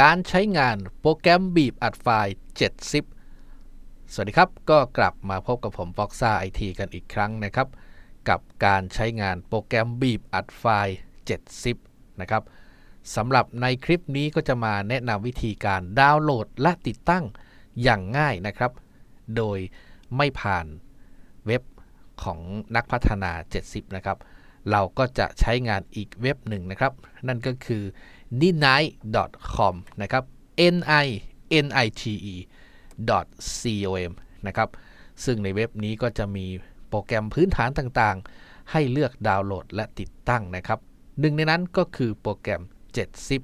การใช้งานโปรแกรมบีบอัดไฟล์7 zip สวัสดีครับ ก็กลับมาพบกับผมฟ็อกซ่าไอทีกันอีกครั้งนะครับ กับการใช้งานโปรแกรมบีบอัดไฟล์7 zip นะครับสำหรับในคลิปนี้ก็จะมาแนะนำวิธีการดาวน์โหลดและติดตั้งอย่างง่ายนะครับ โดยไม่ผ่านเว็บของนักพัฒนา 70 นะครับ เราก็จะใช้งานอีกเว็บหนึ่งนะครับ นั่นก็คือ nite.com นะครับ n i n i t e com นะครับ ซึ่งในเว็บนี้ก็จะมีโปรแกรมพื้นฐานต่างๆ ให้เลือกดาวน์โหลดและติดตั้งนะครับ หนึ่งในนั้นก็คือโปรแกรม 7zip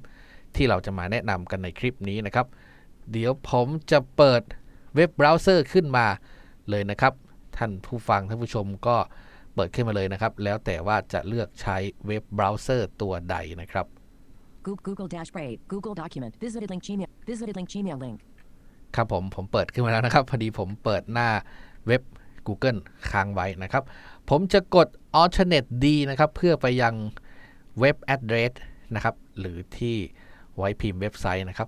ที่เราจะมาแนะนำกันในคลิปนี้นะครับ เดี๋ยวผมจะเปิดเว็บเบราว์เซอร์ขึ้นมาเลยนะครับ ท่านผู้ฟังท่านผู้ชมก็เปิดขึ้นมาเลยนะครับ แล้วแต่ว่าจะเลือกใช้เว็บเบราว์เซอร์ตัวใดนะครับ Google, Google Dash Brave, Google Document, visited link Gmail, visited link Gmail link. ครับผม ผมเปิดขึ้นมาแล้วนะครับ พอดีผมเปิดหน้าเว็บ Google ค้างไว้นะครับ ผมจะกด alternate D นะครับ เพื่อไปยังเว็บ address นะครับ หรือที่ไว้พิมพ์เว็บไซต์นะครับ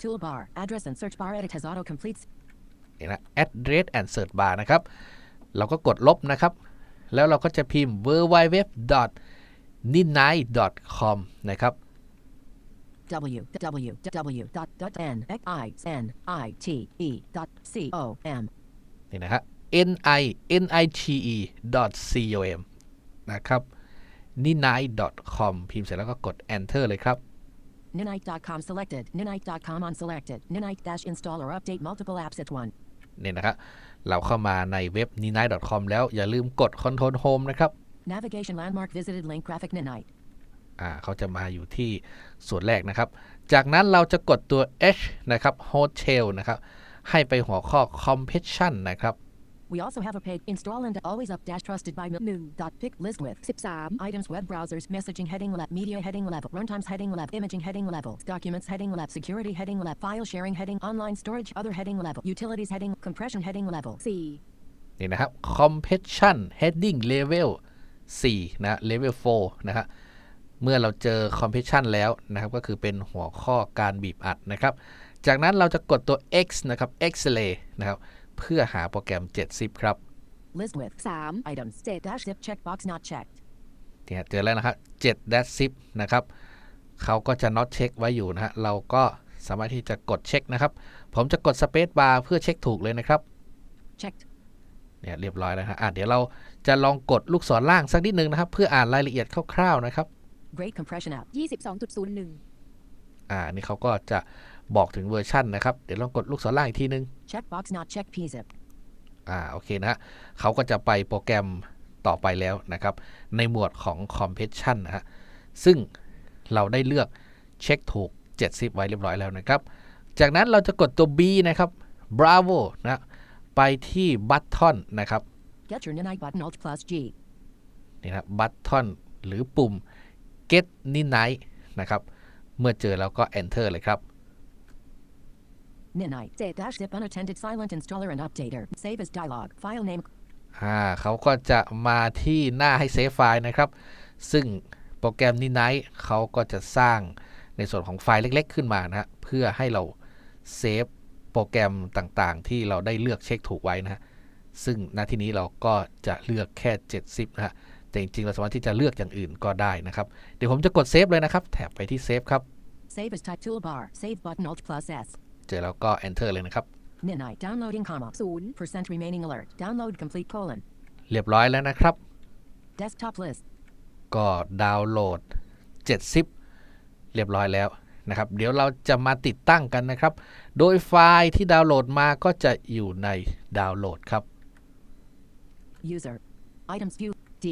Toolbar, address and search bar edit has auto completes. นี่นะ address and search bar นะครับ เราก็กดลบนะครับ แล้วเราก็จะพิมพ์ www.ninite.com นะครับ www dot dot n x i n i t e dot c o m นี่นะฮะ n i n i t e com นะครับ ninite.com พิมพ์เสร็จแล้วก็กด enter เลยครับ ninite.com selected, ninite.com unselected, ninite dash install or update multiple apps at once. เนี่ยนะครับเราเข้ามาในเว็บ ninite.com แล้วอย่าลืมกด control home นะครับ Navigation landmark visited link graphic ninite. อ่าเขาจะมาอยู่ที่ส่วนแรกนะครับ จากนั้นเราจะกดตัว H นะครับ hotel นะครับ ให้ไปหัวข้อ compression นะครับ We also have a page install and always up dash trusted by 1 dot pick list with 13 items web browsers messaging heading level media heading level runtimes heading level imaging heading level documents heading level security heading level file sharing heading online storage other heading level utilities heading compression heading level 4นี่นะครับ compression heading level 4นะ level 4นะฮะ เมื่อเราเจอ compression แล้วนะครับ ก็คือเป็นหัวข้อการบีบอัดนะครับ จากนั้นเราจะกดตัว X นะครับ X-ray นะครับ เพื่อหาโปรแกรม 7zip ครับ list with 3 items dash zip checkbox not checked เนี่ยเจอแล้วนะครับ7 dash zip นะครับเขาก็จะ not check ไว้อยู่นะฮะ เราก็สามารถที่จะกดเช็คนะครับ ผมจะกด space bar เพื่อเช็คถูกเลยนะครับ checked เนี่ยเรียบร้อยแล้วนะฮะอะเดี๋ยวเราจะลองกดลูกศรล่างสักนิดนึงนะครับ เพื่ออ่านรายละเอียดคร่าวๆนะครับ great compression app 22.01 อ่า นี่เขาก็จะบอกถึงเวอร์ชันนะครับ เดี๋ยวลองกดลูกศรล่างอีกทีนึง checkbox not checked pzip อ่า โอเคนะฮะเขาก็จะไปโปรแกรมต่อไปแล้วนะครับ ในหมวดของ compression นะฮะ ซึ่งเราได้เลือกเช็คถูก 70 ไว้เรียบร้อยแล้วนะครับ จากนั้นเราจะกดตัว B นะครับ bravo นะ ไปที่ button นะครับ get your ninite button alt plus g นี่นะครับ button หรือปุ่ม get ninite นะครับ เมื่อเจอแล้วก็ enter เลยครับ ninite dash zip unattended silent installer and updater save as dialog file name อ่าเขาก็จะมาที่หน้าให้เซฟไฟล์นะครับ ซึ่งโปรแกรมนี้ไนท์เขาก็จะสร้างในส่วนของไฟล์เล็ก ๆ ขึ้นมานะฮะเพื่อให้เราเซฟโปรแกรมต่างๆ ที่เราได้เลือกเช็คถูกไว้นะฮะซึ่งณที่นี้เราก็จะเลือกแค่ 70นะฮะ แต่จริงๆเราสามารถที่จะเลือกอย่างอื่นก็ได้นะครับ เดี๋ยวผมจะกดเซฟเลยนะครับแถบไปที่เซฟครับ save as type toolbar save button alt plus s เจอแล้วก็ enter เลยนะครับ ninite downloading comma 0 percent remaining alert download complete colon เรียบร้อยแล้วนะครับ desktop list ก็ดาวน์โหลด7 zip เรียบร้อยแล้วนะครับ เดี๋ยวเราจะมาติดตั้งกันนะครับ โดยไฟล์ที่ดาวน์โหลดมาก็จะอยู่ในดาวน์โหลดครับ user items view d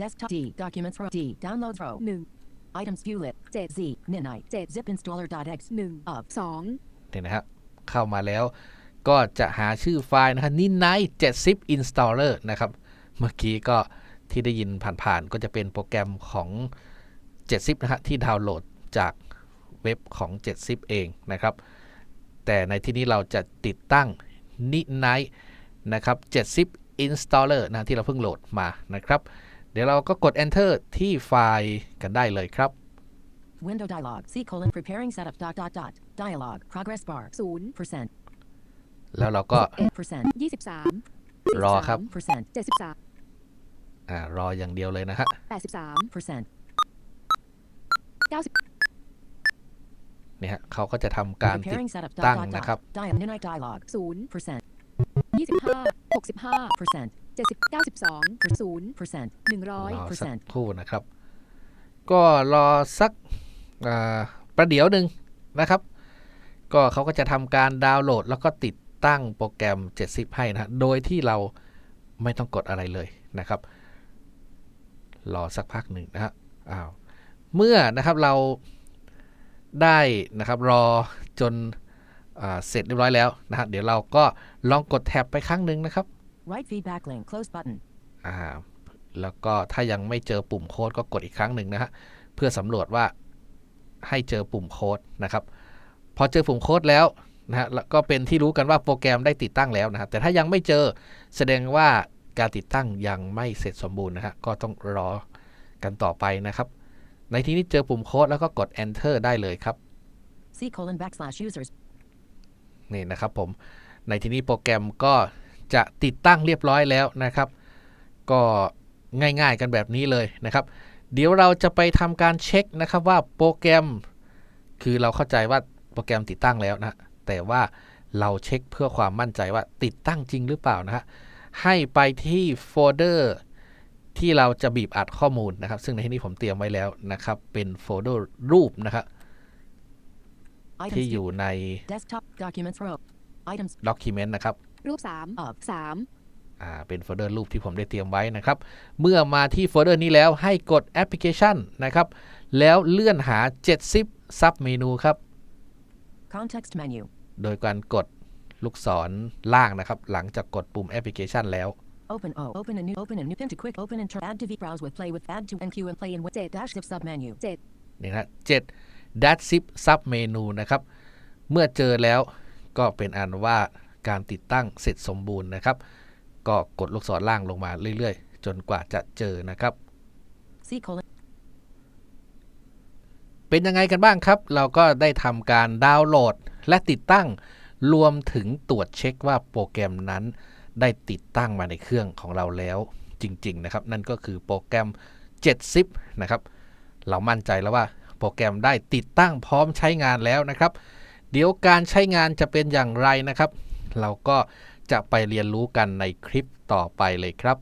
desktop d documents row d downloads row 1 items view lit 7 z ninite zip installer x 1 of 2เนี่ยนะครับเข้ามาแล้วก็จะหาชื่อไฟล์นะครับ ninite 7 zip installer นะครับ เมื่อกี้ก็ที่ได้ยินผ่านๆ ก็จะเป็นโปรแกรมของ7 zip นะฮะที่ดาวน์โหลดจากเว็บของ7 zip เองนะครับ แต่ในที่นี้เราจะติดตั้ง ninite นะครับ7 zip installer นะที่เราเพิ่งโหลดมานะครับ เดี๋ยวเราก็กด enter ที่ไฟล์กันได้เลยครับ Window dialog. C colon preparing setup dot dot dot. Dialog. Progress bar. ศูนย์ Percent. แล้วเราก็ Percent. ยี่สิบสามรอครับ Percent. เจ็ดสิบสามอ่ารออย่างเดียวเลยนะฮะแปดสิบสาม Percent. เก้าสิบเนี่ยฮะเขาก็จะทำการติด Preparing setup dot ตั้ง dot นะครับ dot. Dial. Midnight dialog. ศูนย์ Percent. ยี่สิบห้าหกสิบห้า Percent. เจ็ดสิบเก้าสิบสองศูนย์ Percent. หนึ่งร้อยรอสัก percent ครู่นะครับ ก็รอสักอ่าประเดี๋ยวหนึ่งนะครับ ก็เขาก็จะทำการดาวน์โหลด แล้วก็ติดตั้งโปรแกรม 70 ให้นะฮะโดยที่เราไม่ต้องกดอะไรเลยนะครับ รอสักพักหนึ่งนะฮะอ้าวเมื่อนะครับเราได้นะครับรอจนอ่าเสร็จเรียบร้อยแล้วนะฮะเดี๋ยวเราก็ลองกดแท็บไปครั้งหนึ่งนะครับ Right feedback link. Close button. อ่าแล้วก็ถ้ายังไม่เจอปุ่มโค้ดก็กดอีกครั้งหนึ่งนะฮะเพื่อสำรวจว่าให้เจอปุ่มโค้ดนะครับ พอเจอปุ่มโค้ดแล้วนะฮะแล้วก็เป็นที่รู้กันว่าโปรแกรมได้ติดตั้งแล้วนะครับแต่ถ้ายังไม่เจอแสดงว่าการติดตั้งยังไม่เสร็จสมบูรณ์นะฮะก็ต้องรอกันต่อไปนะครับ ในที่นี้เจอปุ่มโค้ดแล้วก็กด enter ได้เลยครับ C colon backslash users. นี่นะครับผมในที่นี้โปรแกรมก็ จะติดตั้งเรียบร้อยแล้วนะครับ ก็ง่ายๆกันแบบนี้เลยนะครับ เดี๋ยวเราจะไปทำการเช็คนะครับว่าโปรแกรม คือเราเข้าใจว่าโปรแกรมติดตั้งแล้วนะแต่ว่าเราเช็คเพื่อความมั่นใจว่าติดตั้งจริงหรือเปล่านะฮะให้ไปที่โฟลเดอร์ที่เราจะบีบอัดข้อมูลนะครับ ซึ่งในที่นี้ผมเตรียมไว้แล้วนะครับ เป็นโฟลเดอร์รูปนะครับ Items. ที่อยู่ใน Desktop documents row. Items Document นะครับ รูปสาม up. สามอ่าเป็นโฟลเดอร์รูปที่ผมได้เตรียมไว้นะครับ เมื่อมาที่โฟลเดอร์นี้แล้วให้กดแอปพลิเคชันนะครับ แล้วเลื่อนหา 70 ซับเมนูครับ Context menu. โดยการกดลูกศรล่างนะครับ หลังจากกดปุ่มแอปพลิเคชันแล้ว Open O. Open a new. Open a new. Pin to quick. Open and try. Add to V. Browse with play with. Add to NQ and play in with. Dash of sub menu. เจ็ดนี่นะ7 Dash Zip ซับเมนูนะครับ เมื่อเจอแล้วก็เป็นอันว่า การติดตั้งเสร็จสมบูรณ์นะครับ ก็กดลูกศรล่างลงมาเรื่อยๆ จนกว่าจะเจอนะครับ C colon. เป็นยังไงกันบ้างครับ เราก็ได้ทำการดาวน์โหลดและติดตั้งรวมถึงตรวจเช็คว่าโปรแกรมนั้น ได้ติดตั้งมาในเครื่องของเราแล้วจริง ๆ นะครับ นั่นก็คือโปรแกรม 7zip นะครับ เรามั่นใจแล้วว่าโปรแกรมได้ติดตั้งพร้อมใช้งานแล้วนะครับ เดี๋ยวการใช้งานจะเป็นอย่างไรนะครับ เราก็จะไปเรียนรู้กันในคลิปต่อไปเลยครับ